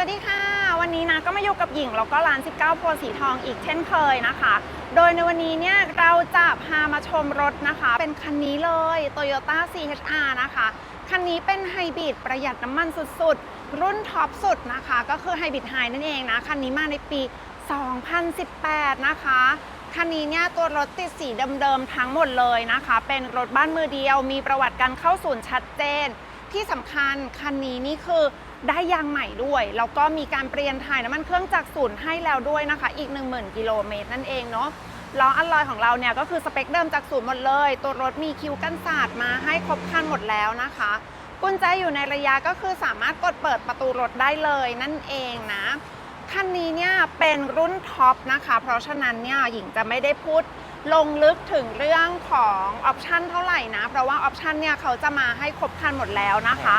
สวัสดีค่ะ วันนี้นะก็มาอยู่กับหญิงแล้วก็ร้าน 19โพสีทองอีกเช่นเคยนะคะ โดยในวันนี้เนี่ยเราจะพามาชมรถนะคะ เป็นคันนี้เลย Toyota CHR นะคะ คันนี้เป็นไฮบริดประหยัดน้ำมันสุดๆ รุ่นท็อปสุดนะคะ ก็คือไฮบริดไฮนั่นเองนะ คันนี้มาในปี 2018 นะคะ คันนี้เนี่ยตัวรถติดสีเดิมๆทั้งหมดเลยนะคะ เป็นรถบ้านมือเดียว มีประวัติการเข้าศูนย์ชัดเจน ที่สำคัญคันนี้นี่คือ ได้ยางใหม่ด้วยแล้วก็มีการเปลี่ยนถ่ายน้ำมันเครื่องจากศูนย์ให้แล้วด้วยนะคะ อีก 10,000กิโลเมตรนั่นเองเนาะล้ออัลลอยของเราเนี่ยก็คือสเปคเดิมจากศูนย์หมดเลย ตัวรถมีคิวกันศาสตร์มาให้ครบคันหมดแล้วนะคะ กุญแจอยู่ในระยะก็คือสามารถกดเปิดประตูรถได้เลยนั่นเองนะ คันนี้เนี่ยเป็นรุ่นท็อปนะคะ เพราะฉะนั้นเนี่ยหญิงจะไม่ได้พูดลงลึกถึงเรื่องของออปชันเท่าไหร่นะ เพราะว่าออปชันเนี่ยเขาจะมาให้ครบครันหมดแล้วนะคะ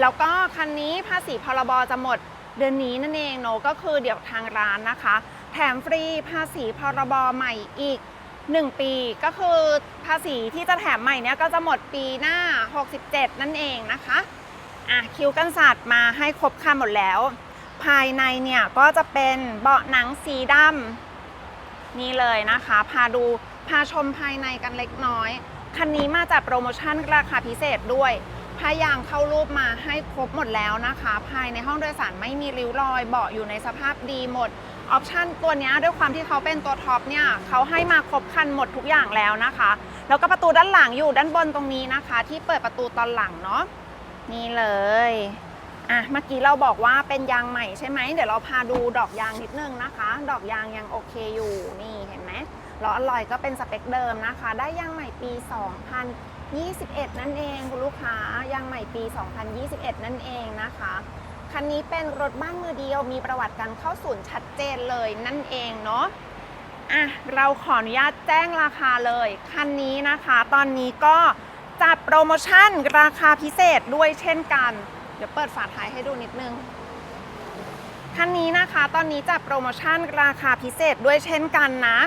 แล้วก็คันนี้ภาษีพรบจะหมดเดือนนี้นั่นเองเนอะก็คือเดี๋ยวทางร้านนะคะ แถมฟรีภาษีพรบใหม่อีก 1 ปีก็คือภาษีที่จะแถมใหม่เนี่ยก็จะหมดปีหน้า 67 นั่นเองนะคะอะคิวกันศาสตร์มาให้ครบครันหมดแล้ว ภายในเนี่ยก็จะเป็นเบาะหนังสีดำนี่เลยนะคะ พาดูพาชมภายในกันเล็กน้อย คันนี้มาจากโปรโมชั่นราคาพิเศษด้วยพายางเข้ารูปมาให้ครบหมดแล้วนะคะ ภายในห้องโดยสารไม่มีริ้วรอยเบาะอยู่ในสภาพดีหมดออปชันตัวนี้ด้วยความที่เขาเป็นตัวท็อปเนี่ยเขาให้มาครบคันหมดทุกอย่างแล้วนะคะ แล้วก็ประตูด้านหลังอยู่ด้านบนตรงนี้นะคะ ที่เปิดประตูตอนหลังเนาะนี่เลย อะเมื่อกี้เราบอกว่าเป็นยางใหม่ใช่ไหมเดี๋ยวเราพาดูดอกยางนิดนึงนะคะ ดอกยางยังโอเคอยู่นี่เห็นไหมล้ออลลอยก็เป็นสเปคเดิมนะคะ ได้ยางใหม่ปี 2021 นั่นเองคุณลูกค้ายางใหม่ปี 2021 นั่นเองนะคะคันนี้เป็นรถบ้านมือเดียวมีประวัติการเข้าศูนย์ชัดเจนเลยนั่นเองเนาะอะเราขออนุญาตแจ้งราคาเลยคันนี้นะคะ ตอนนี้ก็จัดโปรโมชั่นราคาพิเศษด้วยเช่นกัน ดี๋ยวเปิดฝาท้ายให้ดูนิดนึงคันนี้นะคะตอนนี้จัดโปรโมชั่นราคาพิเศษด้วยเช่นกันนะ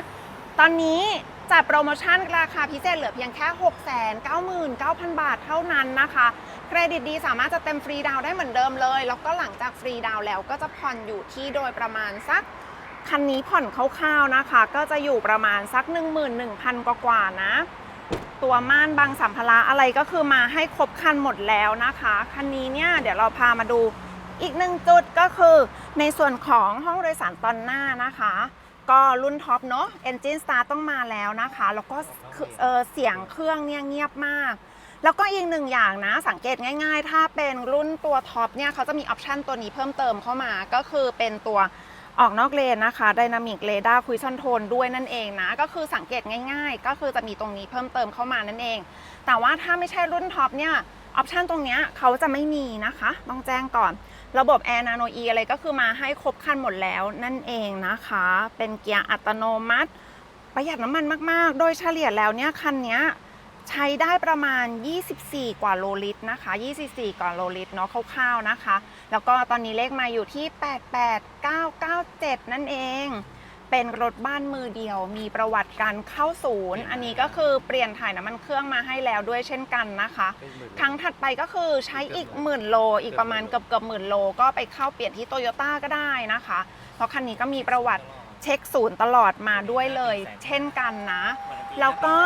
ตอนนี้จัดโปรโมชั่นราคาพิเศษเหลือเพียงแค่ 699,000 บาทเท่านั้นนะคะ เครดิตดีสามารถจะเต็มฟรีดาวได้เหมือนเดิมเลย แล้วก็หลังจากฟรีดาวแล้วก็จะผ่อนอยู่ที่โดยประมาณสักคันนี้ผ่อนคร่าวๆนะคะ ก็จะอยู่ประมาณสัก 11,000 กว่าๆนะ ตัวม่านบางสัมภาระอะไรก็คือมาให้ครบคันหมดแล้วนะคะ คันนี้เนี่ยเดี๋ยวเราพามาดูอีกหนึ่งจุดก็คือในส่วนของห้องโดยสารตอนหน้านะคะ ก็รุ่นท็อปเนาะ Engine Start ต้องมาแล้วนะคะ แล้วก็เเสียงเครื่องเนี่ยเงียบมาก แล้วก็อีกหนึ่งอย่างนะ สังเกตง่ายๆ ถ้าเป็นรุ่นตัวท็อปเนี่ยเขาจะมีออปชันตัวนี้เพิ่มเติมเข้ามาก็คือเป็นตัว ออกนอกเลนนะคะ Dynamic Radar Cruise Control ด้วยนั่นเองนะ ก็คือสังเกตง่ายๆ ก็คือจะมีตรงนี้เพิ่มเติมเข้ามานั่นเอง แต่ว่าถ้าไม่ใช่รุ่นท็อปเนี่ยออปชันตรงนี้เขาจะไม่มีนะคะ ต้องแจ้งก่อน ระบบ Air Nano E อะไรก็คือมาให้ครบคันหมดแล้วนั่นเองนะคะ เป็นเกียร์อัตโนมัติ ประหยัดน้ำมันมากๆ โดยเฉลี่ยแล้วเนี่ยคันเนี้ย ใช้ได้ประมาณ 24 กว่าโลลิตรนะคะ 24 กว่าโลลิตรเนาะคร่าวๆนะคะ แล้วก็ตอนนี้เลขมาอยู่ที่ 88997 นั่นเอง เป็นรถบ้านมือเดียว มีประวัติการเข้าศูนย์ อันนี้ก็คือเปลี่ยนถ่ายน้ำมันเครื่องมาให้แล้วด้วยเช่นกันนะคะ ครั้งถัดไปก็คือใช้อีกหมื่นโล อีกประมาณเกือบเกือบหมื่นโล ก็ไปเข้าเปลี่ยนที่โตโยต้าก็ได้นะคะ เพราะคันนี้ก็มีประวัติเช็คศูนย์ตลอดมาด้วยเลย เช่นกันนะ แล้วก็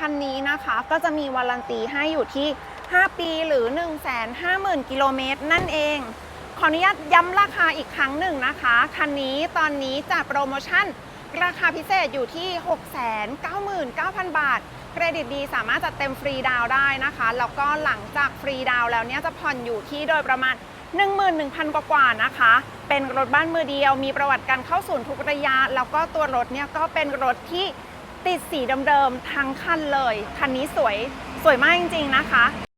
คันนี้นะคะ ก็จะมีวารันตีให้อยู่ที่ 5 ปีหรือ 150,000 กิโลเมตรนั่นเอง ขออนุญาตย้ำราคาอีกครั้งหนึ่งนะคะ คันนี้ตอนนี้จากโปรโมชั่น ราคาพิเศษอยู่ที่ 699,000 บาท เครดิตดีสามารถจัดเต็มฟรีดาวได้นะคะ แล้วก็หลังจากฟรีดาวแล้วเนี่ยจะผ่อนอยู่ที่โดยประมาณ11,000 กว่ากว่าๆนะคะ เป็นรถบ้านมือเดียว มีประวัติการเข้าศูนย์ทุกระยะ แล้วก็ตัวรถเนี่ยก็เป็นรถที่ ติดสีเดิมๆทั้งคันเลย คันนี้สวยสวยมากจริงๆนะคะ